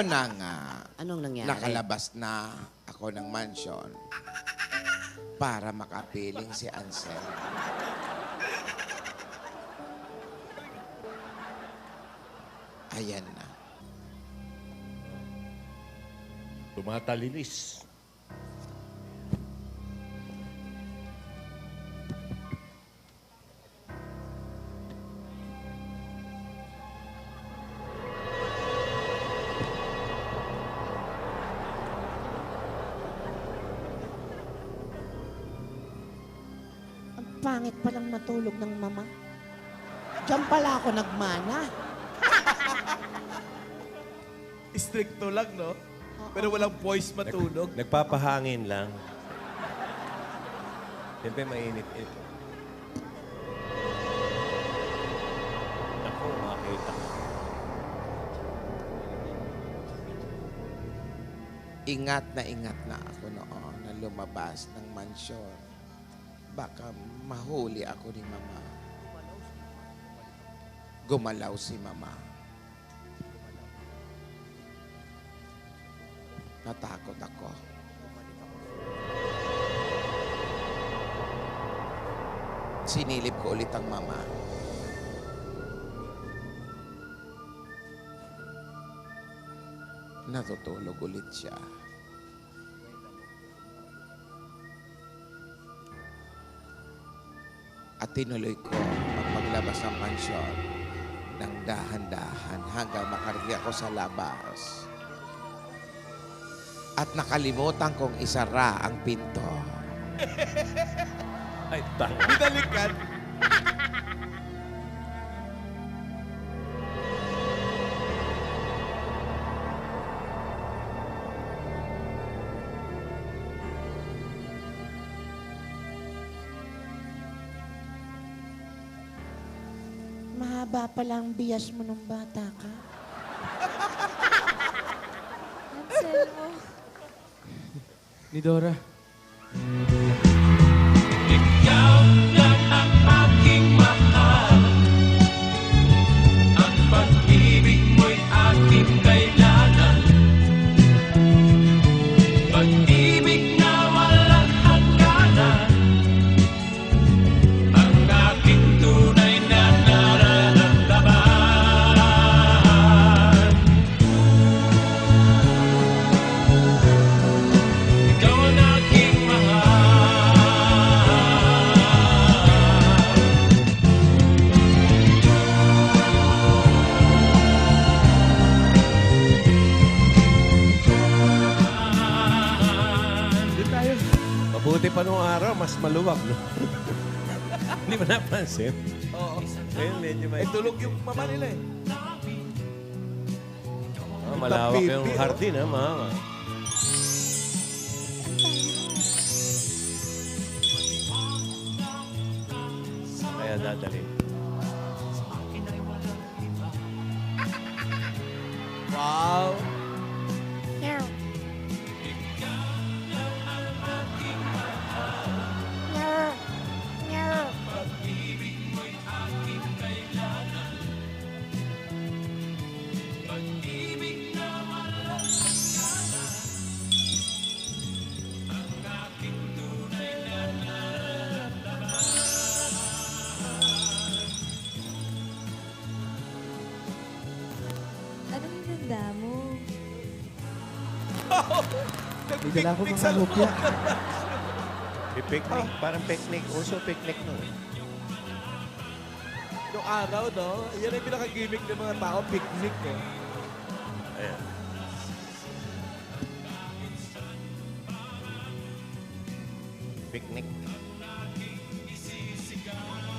Ngayon na nga, Anong nangyari? nakalabas na ako ng mansion para makapiling si Ansel. Ayan na. Tumatalilis. Pangit palang matulog ng mama. Diyan pala ako nagmana. Stricto lang, no? Pero walang voice matulog. Nagpapahangin lang. Siyempre mainit ito. Ako, makita ko. Ingat na ingat na ako noon na lumabas ng mansyon. Baka mahuli ako ni Mama. Gumalaw si Mama. Natakot ako. Sinilip ko ulit ang Mama. Natutulog ulit siya. At tinuloy ko ang paglabas ng mansyon ng dahan-dahan hanggang makarating ako sa labas. At nakalimutan kong isara ang pinto. Ay, tanga. Binalikan. Mahaba pala ang bias mo nung bata ka. Anselmo. Ni Dora. Maluwag, no? Hindi mo napansin? Oo. Ngayon, medyo may... Eh, tulog yung mama nila eh. Ah, malawak yung hardin, ha, mama? Kaya dadalhin. May dala ko mga lupya. May picnic. Parang picnic. Also picnic, no? Noong araw, no? Yan ang pinaka-gimmick ng mga tao, picnic eh. Ayan. Picnic. Vacation.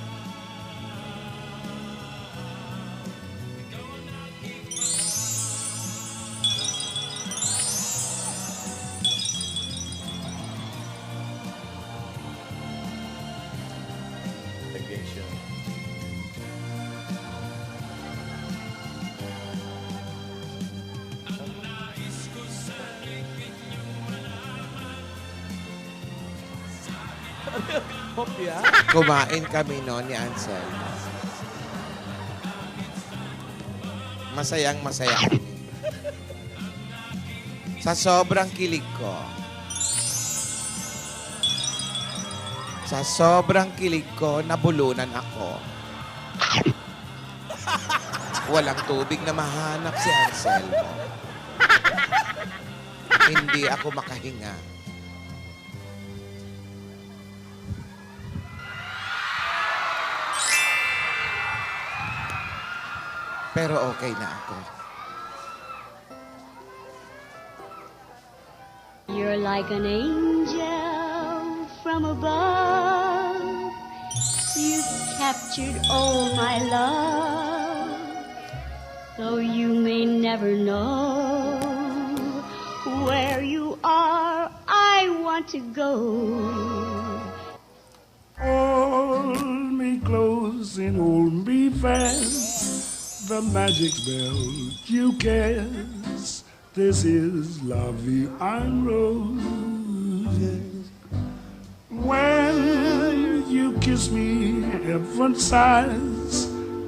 Hopya. Kumain kami noon ni Ansel. Masayang masaya kami. Sa sobrang kilig ko, sa sobrang kilig ko, nabulunan ako. Walang tubig na mahanap si Anselmo. Hindi ako makahinga. Pero okay na ako. You're like an angel from above. You've captured all my love. Though you may never know where you are, I want to go. Hold me close and hold me fast. The magic spell you cast. This is Vie en Rose. When you kiss me, heaven sighs,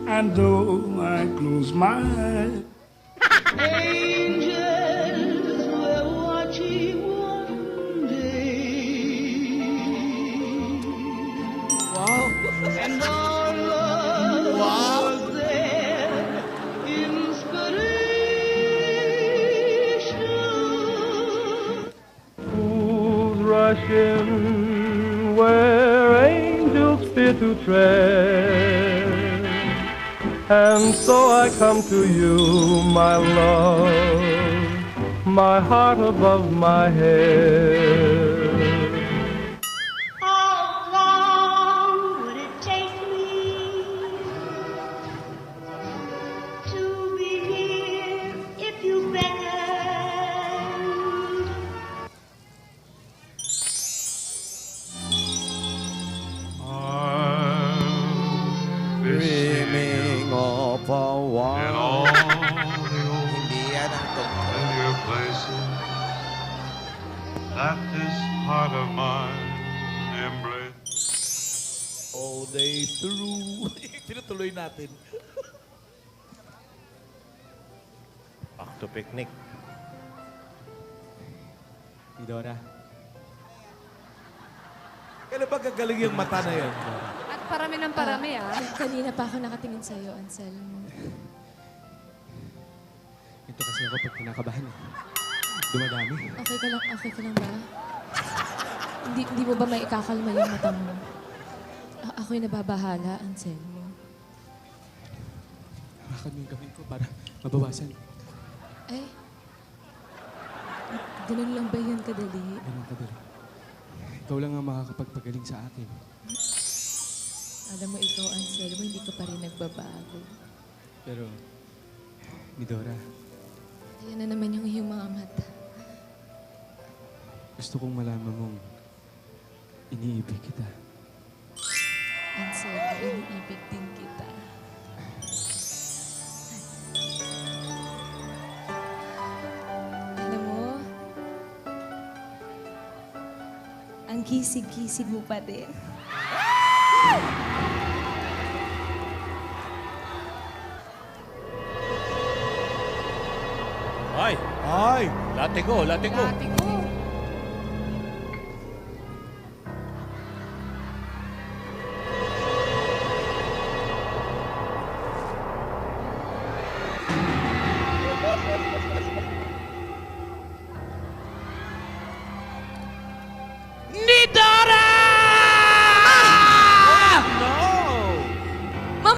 and though I close my eyes. Angels to tread. And so I come to you, my love, my heart above my head. I'm Dreaming of a in while. all the old familiar places that this heart of mine embrace. All day through. Tinutuloy natin. Back to picnic. Dora, Kailan ba gagaling yung mata na yun? Parami ng parami, ah. Kanina pa ako nakatingin sa'yo, Anselmo. ito kasi ako pag kinakabahan. eh. Dumadami. Okay ka lang, okay ka lang ba? hindi, hindi mo ba may ikakalma yung mata mo? A- ako'y nababahala, Anselmo. Hawakan mo yung kamay ko para mabawasan. Ay, ganun lang ba yun kadali? Ganun kadali. Ikaw lang ang makakapagpagaling sa akin. Alam mo ikaw, Anselmo, hindi ka pa rin nagbabago. Pero, ni Dora, Ayan na naman yung iyong mga mata. gusto kong malaman mong iniibig kita. Anselmo, iniibig din kita. Alam mo, Ang kisig-kisig mo pa din. Ay! Ay! Latigo, latigo. Dati ko.